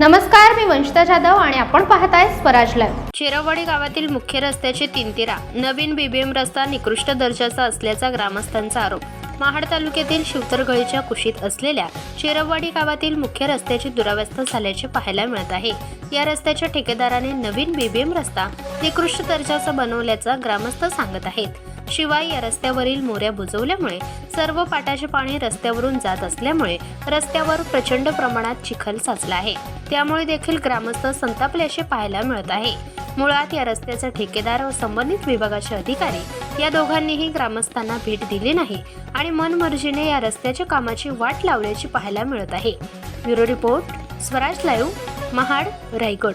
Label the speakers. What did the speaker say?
Speaker 1: नमस्कार मी वंशिता जाधव आणि आपण पाहताय स्वराज लाईव्ह.
Speaker 2: चेरावाडी गावातील मुख्य रस्त्याचे तीनतिरा नवीन बीबीएम रस्ता निकृष्ट दर्जाचा असल्याचा ग्रामस्थांचा आरोप. महाड तालुक्यातील शिवतरगळीच्या कुशीत असलेल्या चेरववाडी गावातील मुख्य रस्त्याची दुरावस्था झाल्याचे पाहायला मिळत आहे. या रस्त्याच्या ठेकेदाराने नवीन बीबीएम रस्ता निकृष्ट दर्जाचा बनवल्याचा ग्रामस्थ सांगत आहेत. शिवाय या रस्त्यावरील मोऱ्या बुजवल्यामुळे सर्व पाटाचे पाणी रस्त्यावरून जात असल्यामुळे रस्त्यावर प्रचंड प्रमाणात चिखल साचला आहे. त्यामुळे देखील ग्रामस्थ संतापल्याचे पाहायला मिळत आहे. मुळात या रस्त्याचा ठेकेदार व संबंधित विभागाचे अधिकारी या दोघांनीही ग्रामस्थांना भेट दिली नाही आणि मनमर्जीने या रस्त्याच्या कामाची वाट लावल्याची पाहायला मिळत आहे. Bureau report Swaraj live Mahad Raigad.